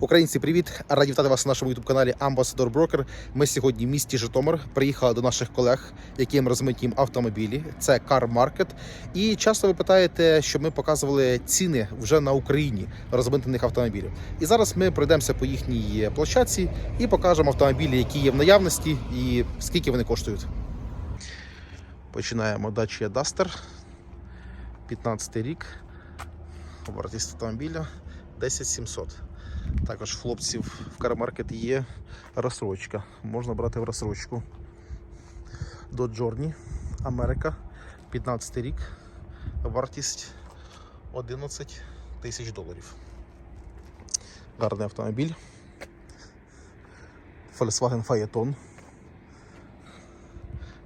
Українці, привіт! Раді вітати вас на нашому youtube каналі Ambassador Broker. Ми сьогодні в місті Житомир приїхали до наших колег, яким розмитім автомобілі. Це Car Market. І часто ви питаєте, щоб ми показували ціни вже на Україні розмитнених автомобілів. І зараз ми пройдемося по їхній площадці і покажемо автомобілі, які є в наявності, і скільки вони коштують. Починаємо Dacia Duster. 15 рік. Вартість автомобіля 10700. Також хлопців в кармаркет є розсрочка. Можна брати в розсрочку. До Journey, Америка, 15 рік. Вартість 11 тисяч доларів. Гарний автомобіль. Volkswagen Phaeton.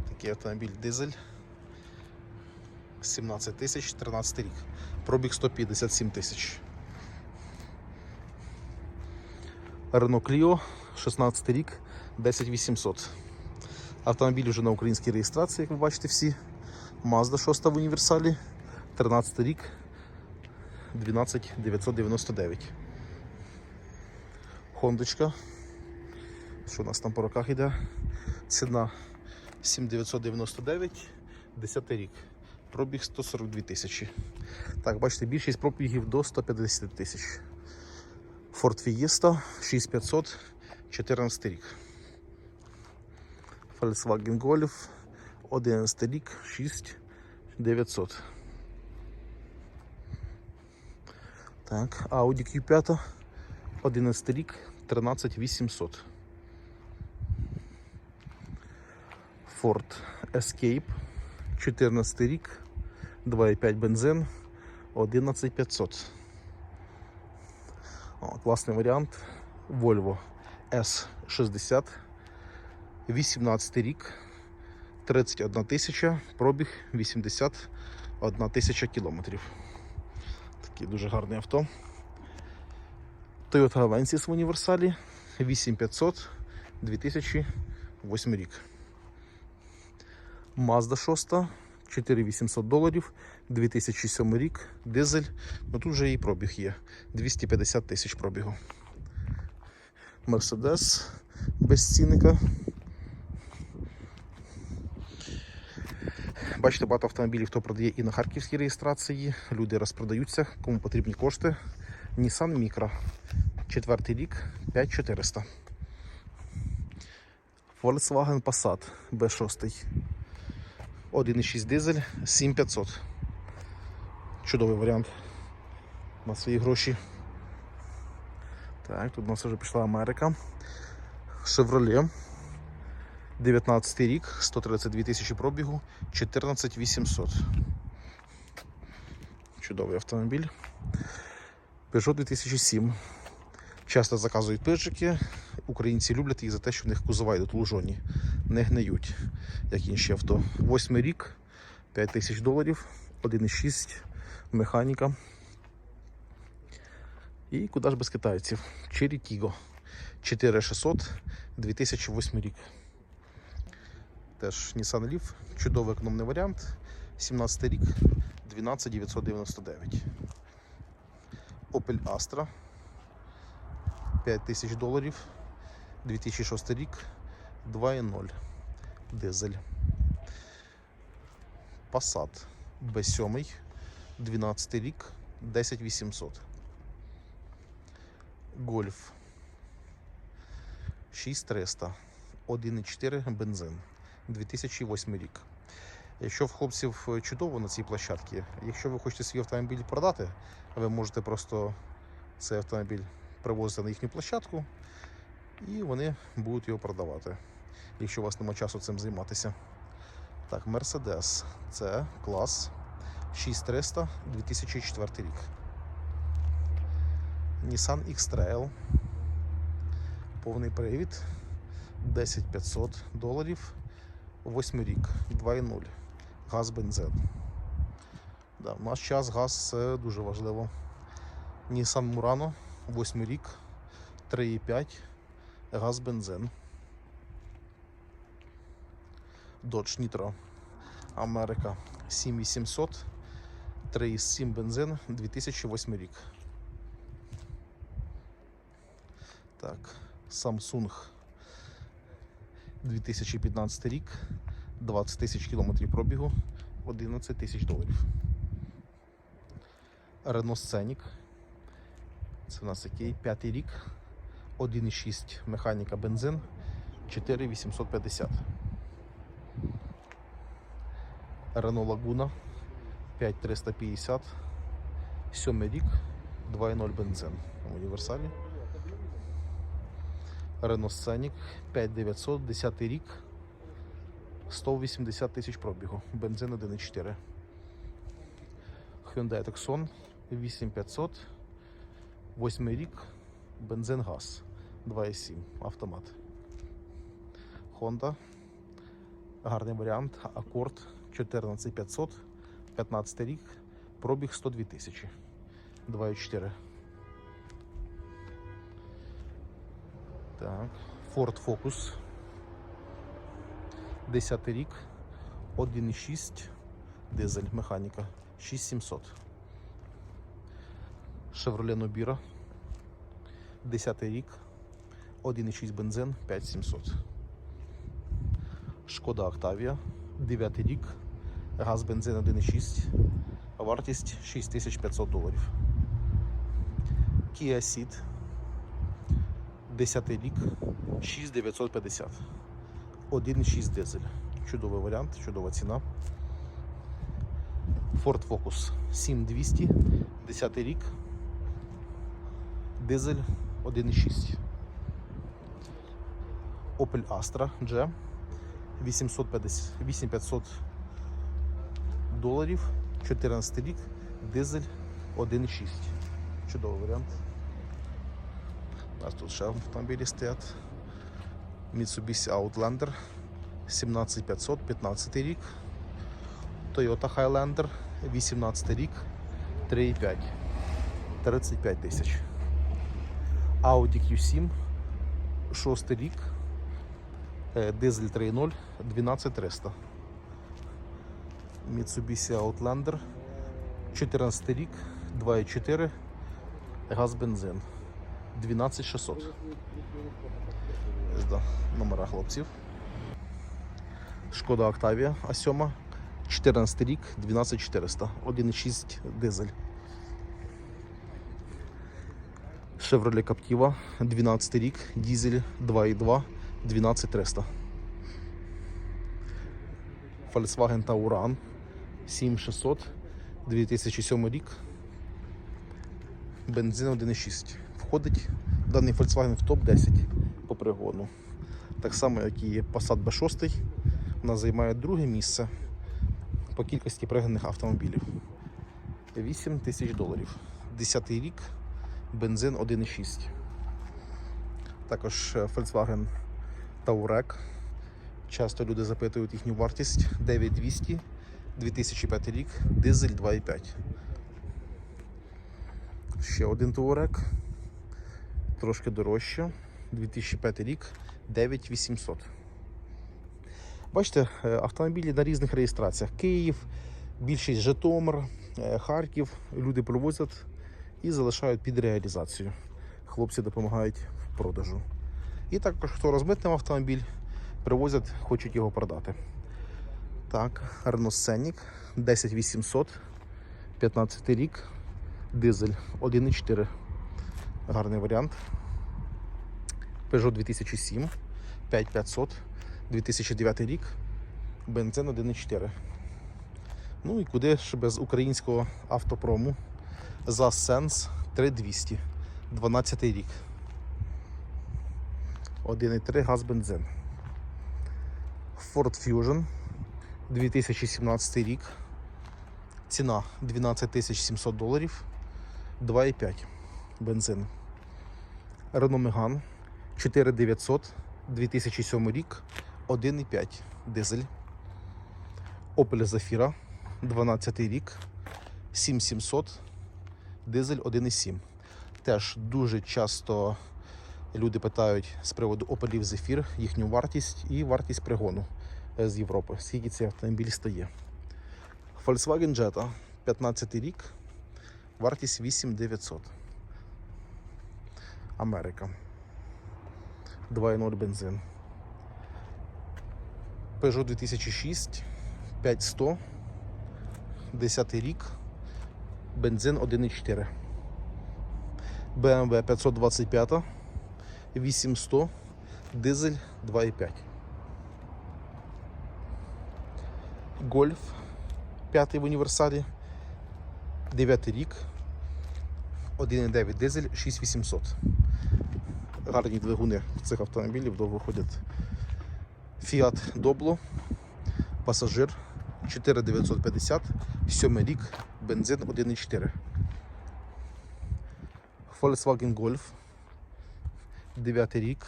Такий автомобіль дизель. 17 тисяч, 13 рік. Пробіг 157 тисяч. Renault Clio, 16 рік, 10800. Автомобіль вже на українській реєстрації, як ви бачите всі. Mazda 6 в універсалі, 13 рік, 12999. Хондочка. Що у нас там по роках йде? Ціна 7999, 10 рік. Пробіг 142 тисячі. Так, бачите, більшість пробігів до 150 тисяч. Ford Fiesta 6500, 14 рік. Volkswagen Golf 11 рік, 6900. Так, Audi Q5 11 рік, 13800. Ford Escape 14 рік, 2,5 бензин, 11500. О, класний варіант. Volvo S60. 18 рік. 31 тисяча, пробіг 81 тисяча кілометрів. Такий дуже гарне авто. Toyota Avensis в універсалі 8500 2008 рік. Mazda 6 4800 доларів, 2007 рік, дизель. Ну тут вже і пробіг є. 250 тисяч пробігу. Мерседес без цінника. Бачите, багато автомобілів, хто продає і на харківській реєстрації. Люди розпродаються, кому потрібні кошти. Nissan Micra. Четвертий рік, 5400. Volkswagen Passat B6. 1,6 дизель 7500. Чудовий варіант на свої гроші. Так, тут у нас вже пішла Америка. Chevrolet. 19 рік, 132 тисячі пробігу, 14800. Чудовий автомобіль. Peugeot 2007. Часто заказують пижики. Українці люблять їх за те, що в них кузова йдуть лужоні, не гниють, як інші авто. Восьмий рік, 5 тисяч доларів, 1,6 механіка. І куди ж без китайців? Tiggo 4600, 2008 рік. Теж Nissan Leaf, чудовий економний варіант. 17 рік, 12999. Opel Astra 5 тисяч доларів, 2006 рік, 2.0 дизель. Passat B7, 12 рік, 10800. Golf 6300, 1.4 бензин, 2008 рік. Якщо в хлопців чудово на цій площадці, якщо ви хочете свій автомобіль продати, ви можете просто цей автомобіль привозити на їхню площадку і вони будуть його продавати, якщо у вас немає часу цим займатися. Так, Mercedes це клас 6300 2004 рік. Nissan X-Trail. Повний привід 10500 доларів. 8 рік, 2.0. Газ бензин. Да, в наш час газ це дуже важливо. Nissan Murano, 8 рік, 3,5, газ бензин. Dodge Nitro Америка 7800, 3,7 бензин, 2008 рік. Так, Samsung 2015 рік, 20 тисяч кілометрів пробігу, 11 тисяч доларів. Renault Scenic. Це у нас який? П'ятий рік, 1,6 механіка бензин, 4850. Renault Laguna 5350. Сьомий рік, 2,0 бензин в універсалі. Renault Scenic 5900, 10 рік, 180 тисяч пробігу, бензин 1,4. Hyundai Tucson 8500, 8 рік, бензин газ 2,7 автомат. Honda. Гарний варіант. Accord 14500, 15 рік, пробіг 102 тисячі. 2,4. Так. Ford Focus. 10 рік. 1,6 дизель механіка. 6700. Chevrolet Nobira. 10 рік. 1,6 бензин 5700. Шкода Octavia. 9 рік. Газ бензин 1,6. Вартість 6500 доларів. Kia Ceed. 10 рік. 6950. 1,6 дизель. Чудовий варіант, чудова ціна. Ford Focus 7200. 10 рік. Дизель 1,6. Opel Astra G 850, 8500 доларів, 14 рік, дизель 1,6. Чудовий варіант. У нас тут ще автомобілі стоять. Mitsubishi Outlander 17500, 15 рік. Toyota Highlander 18 рік, 3,5. 35 тисяч. Audi Q7 6 рік, е, дизель 3.0, 12300. Mitsubishi Outlander 14 рік, 2.4, газ бензин 12600. Ось да, номера хлопців. Шкода Octavia А7, 14 рік, 12400, 1.6 дизель. Chevrolet Captiva 12 рік, дізель 2.2, 12300. Volkswagen Tauran 7600, 2007 рік. Бензин 1.6. Входить даний Volkswagen в топ-10 по пригону. Так само, як і Passat B6. Вона займає друге місце по кількості пригнаних автомобілів. 8 тисяч доларів. 10 рік, бензин 1,6. Також е, Volkswagen Touareg. Часто люди запитують їхню вартість 9200, 2005 рік, дизель 2,5. Ще один Touareg. Трошки дорожче. 2005 рік, 9800. Бачите, е, автомобілі на різних реєстраціях. Київ, більшість Житомир, е, Харків. Люди привозять і залишають під реалізацію. Хлопці допомагають в продажу. І також, хто розмитнив автомобіль, привозять, хочуть його продати. Так, Renault Scenic 10800, 15 рік, дизель 1,4. Гарний варіант. Peugeot 2007, 5500, 2009 рік, бензин 1,4. Ну і куди ж без українського автопрому за Sense 3200, 12 рік. 1,3 газ бензин. Ford Fusion 2017 рік. Ціна 12 700 доларів, 2,5 бензин. Renault Megane 4900, 2007 рік, 1,5 дизель. Opel Zafira 12 рік, 7700, дизель 1,7. Теж дуже часто люди питають з приводу Opel Zafir, їхню вартість і вартість пригону з Європи. Скільки цей автомобіль стає. Volkswagen Jetta 15 рік, вартість 8900. Америка. 2.0 бензин. Peugeot 2006, 5100, 10 рік, бензин 1.4. BMW 525, 8100, дизель 2.5. Гольф 5 в універсалі, 9 рік, 1.9 дизель 6800. Гарні двигуни цих автомобілів довго ходять. Fiat Doblo, пасажир 4950, 7 рік, бензин 1.4. Volkswagen Golf, 9 рік,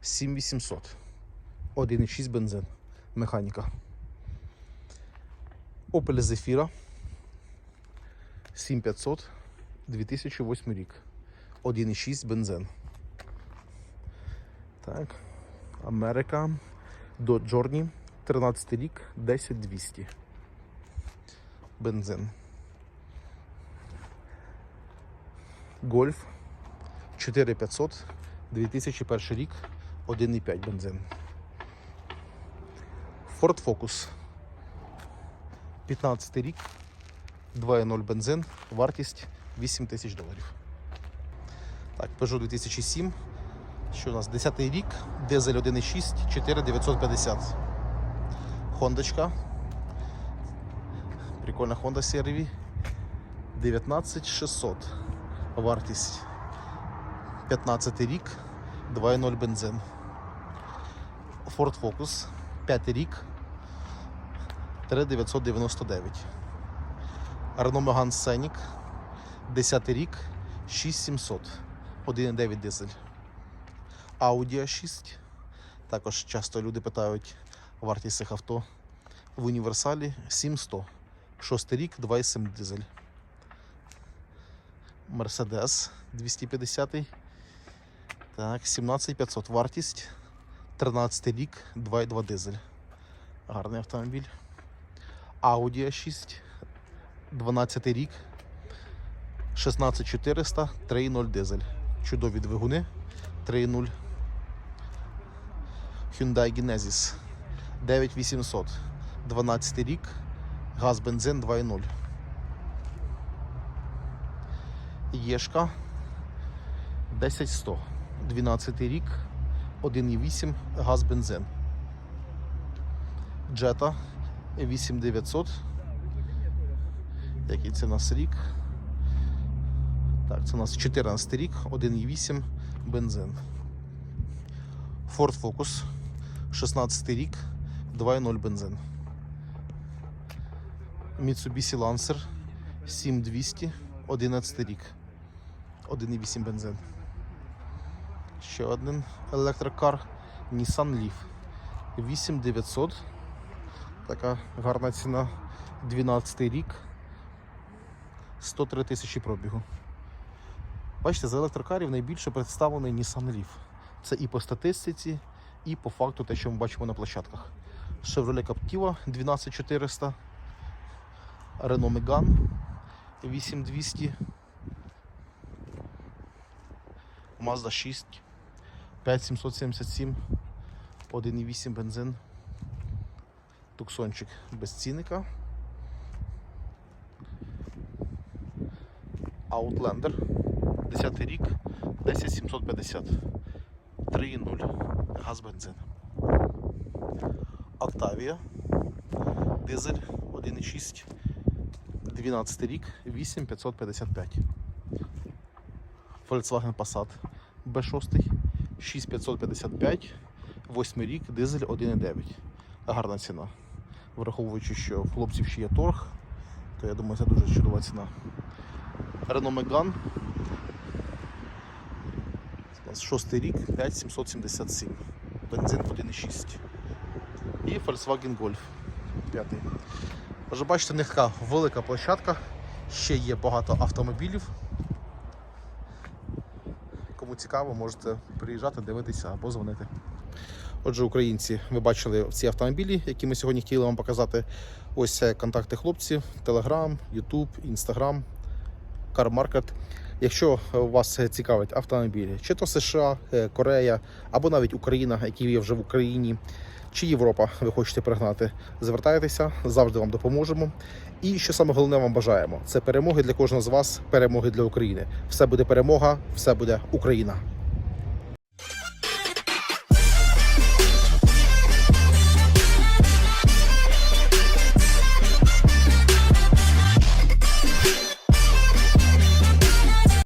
7800, 1.6 бензин, механіка. Opel Zafira, 7500, 2008 рік, 1.6 бензин. Так, Америка. До Джорні 13 рік 10200. Бензин. Гольф 4500 2001 рік 1,5 бензин. Ford Focus 15 рік 2,0 бензин. Вартість 8 тисяч доларів. Так, Peugeot 2007 що у нас 10 рік, дизель 1.6, 4950. Хондочка. Прикольна Honda CRV. 19600. Вартість 15 рік, 2.0 бензин. Ford Focus, 5 рік, 3999. Renault Megane Scenic, 10 рік, 6700. 1.9 дизель. Audi A6. Також часто люди питають вартість цих авто в універсалі 7100. Шостий рік, 2,7 дизель. Mercedes 250. Так, 17500 вартість. 13 рік, 2,2 дизель. Гарний автомобіль. Audi A6. 12 рік. 16400, 3,0 дизель. Чудові двигуни. 3,0. Hyundai Genesis 9800, 12 рік, газ бензин 2.0. Єшка 10100, 12 рік, 1.8, газ бензин. Джета 8900. Який це у нас рік? Так, це у нас 14 рік, 1.8 бензин. Ford Focus 16 рік, 2.0 бензин. Mitsubishi Lancer 7200, 11 рік, 1.8 бензин. Ще один електрокар Nissan Leaf 8900. Така гарна ціна. 12 рік. 103 тисячі пробігу. Бачите, з електрокарів найбільше представлений Nissan Leaf. Це і по статистиці, і по факту те, що ми бачимо на площадках. Chevrolet Captiva 12400, Renault Megane 8200, Mazda 6 5777, 1,8 бензин, Туксончик без цінника. Outlander 10 рік 10750 3,0 газ бензин. Octavia дизель 1,6 12 рік 8555 Volkswagen Passat B6 6555 8 рік дизель 1,9 гарна ціна враховуючи що в хлопців ще є торг то я думаю це дуже чудова ціна Renault Megane шостий рік 5777. Бензин 1,6. І Volkswagen Golf 5. Вже бачите, них така велика площадка, ще є багато автомобілів. Кому цікаво, можете приїжджати, дивитися або дзвонити. Отже, українці, ви бачили ці автомобілі, які ми сьогодні хотіли вам показати. Ось контакти хлопців, Telegram, YouTube, Instagram, CarMarket. Якщо вас цікавить автомобіль, чи то США, е, Корея або навіть Україна, які є вже в Україні, чи Європа, ви хочете пригнати, звертайтеся, завжди вам допоможемо. І що саме головне вам бажаємо це перемоги для кожного з вас, перемоги для України. Все буде перемога, все буде Україна.